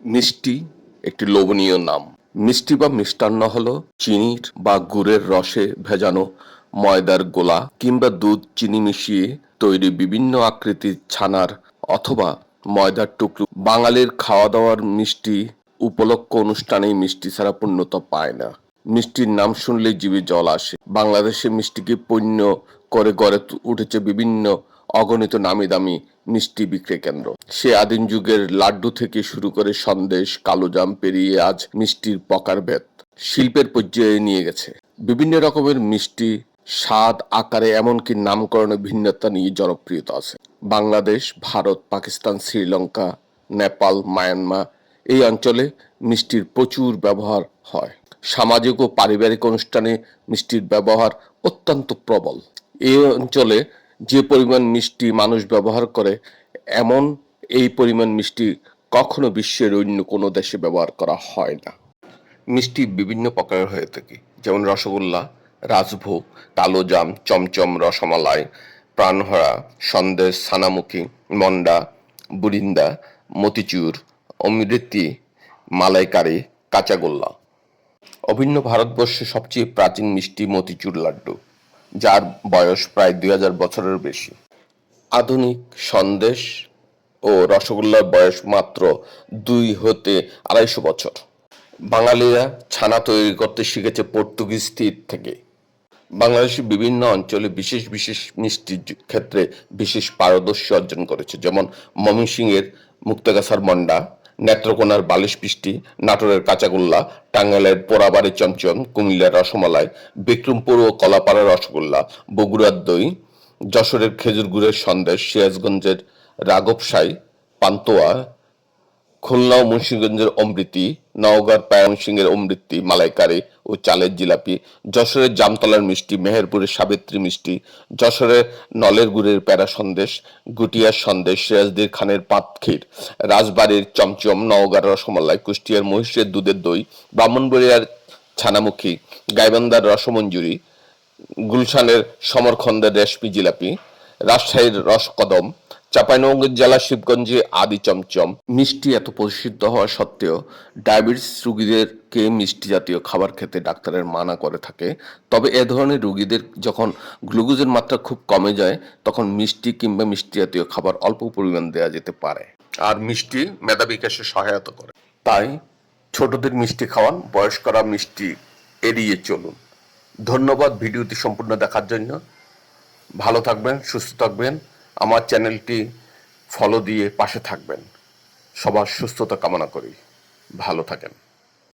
মিষ্টি একটি লোভনীয় নাম। মিষ্টি বা মিষ্টান্ন হলো চিনির বা গুড়ের রসে ভেজানো ময়দার গোলা কিংবা দুধ চিনি মিশিয়ে তৈরি বিভিন্ন আকৃতির ছানার অথবা ময়দার টুকরো। বাঙালির খাওয়া দাওয়ার মিষ্টি উপলক্ষ অনুষ্ঠানেই মিষ্টি ছাড়া পূর্ণতা পায় না। মিষ্টির নাম শুনলেই জীবে জল আসে। বাংলাদেশে মিষ্টিকে পণ্য করে গড়ে উঠেছে বিভিন্ন অগণিত নামি দামি মিষ্টি বিক্রয় কেন্দ্র। সে আদিম যুগের লাড্ডু থেকে শুরু করে সন্দেশ, কালোজাম পেরিয়ে আজ মিষ্টির প্রকারভেদ শিল্পের পর্যায়ে নিয়ে গেছে। বিভিন্ন রকমের মিষ্টি, স্বাদ, আকারে এমনকি নামকরণে ভিন্নতা নিয়ে জনপ্রিয়তা আছে। বাংলাদেশ, ভারত, পাকিস্তান, শ্রীলঙ্কা, নেপাল, মায়ানমার এই অঞ্চলে মিষ্টির প্রচুর ব্যবহার হয়। সামাজিক ও পারিবারিক অনুষ্ঠানে মিষ্টির ব্যবহার অত্যন্ত প্রবল। এই অঞ্চলে যে পরিমাণ মিষ্টি মানুষ ব্যবহার করে, এমন এই পরিমাণ মিষ্টি কখনো বিশ্বের অন্য কোনো দেশে ব্যবহার করা হয় না। মিষ্টি বিভিন্ন প্রকারের হয়ে থাকে, যেমন রসগোল্লা, রাজভোগ, কালোজাম, চমচম রসমালাই, প্রাণহরা, সন্দেশ, ছানামুখী, মন্ডা, বুরিন্দা, মতিচুর, অমৃতি, মালাইকারি, কাঁচাগোল্লা। অভিন্ন ভারতবর্ষে সবচেয়ে প্রাচীন মিষ্টি মতিচুর লাড্ডু। যার বয়স প্রায় দুই হাজার বছরের বেশি। আধুনিক সন্দেশ ও রসগোল্লার বয়স মাত্র দুই হতে আড়াইশো বছর। বাঙালিরা ছানা তৈরি করতে শিখেছে পর্তুগিজ তীর থেকে। বাংলাদেশের বিভিন্ন অঞ্চলে বিশেষ বিশেষ মিষ্টির ক্ষেত্রে বিশেষ পারদর্শী অর্জন করেছে, যেমন ময়মনসিংহের মুক্তাগাছার মন্ডা নেত্রকোনার বালিশ পিষ্টি, নাটোরের কাঁচাগোল্লা, টাঙ্গাইলের পোড়াবাড়ি চমচম, কুমিল্লার রসমালাই, বিক্রমপুর ও কলাপাড়ার রসগোল্লা, বগুড়ার দই, যশোরের খেজুর গুড়ের সন্দেশ, সিরাজগঞ্জের রাগবসাই পান্তোয়া খুলনা ও মুন্সিগঞ্জের অমৃতি, নওগাঁর পায়নসিংহের অমৃতি, মালাইকারি ও চালের জিলাপি, যশোরের জামতলার মিষ্টি, মেহেরপুরের সাবিত্রী মিষ্টি, যশোরের নলের গুড়ের প্যারা সন্দেশ, গুটিয়ার সন্দেশ, সিরাজদির খানের পাতক্ষীর রাজবাড়ির চমচম, নওগাঁর রসমালাই, কুষ্টিয়ার মহিষের দুধের দই, ব্রাহ্মণবাড়িয়ার ছানামুখী, গাইবান্ধার রসমঞ্জুরি, গুলশানের সমরখন্দের রেশমি জিলাপি, রাজশাহীর রসকদম চাঁপাইনবাবগঞ্জ জেলা শিবগঞ্জে আদি চমচম। মিষ্টি এত প্রসিদ্ধ হওয়া সত্ত্বেও ডায়াবেটিস রোগীদেরকে মিষ্টি জাতীয় খাবার খেতে ডাক্তারের মানা করে থাকে। তবে এ ধরনের রুগীদের যখন গ্লুকোজের মাত্রা খুব কমে যায়, তখন মিষ্টি কিংবা মিষ্টি জাতীয় খাবার অল্প পরিমাণ দেওয়া যেতে পারে। আর মিষ্টি মেধা বিকাশে সহায়তা করে। তাই ছোটদের মিষ্টি খাওয়ান, বয়স্করা মিষ্টি এড়িয়ে চলুন। ধন্যবাদ ভিডিওটি সম্পূর্ণ দেখার জন্য। ভালো থাকবেন, সুস্থ থাকবেন। আমার চ্যানেলটি ফলো দিয়ে পাশে থাকবেন। সবার সুস্থতা কামনা করি। ভালো থাকেন।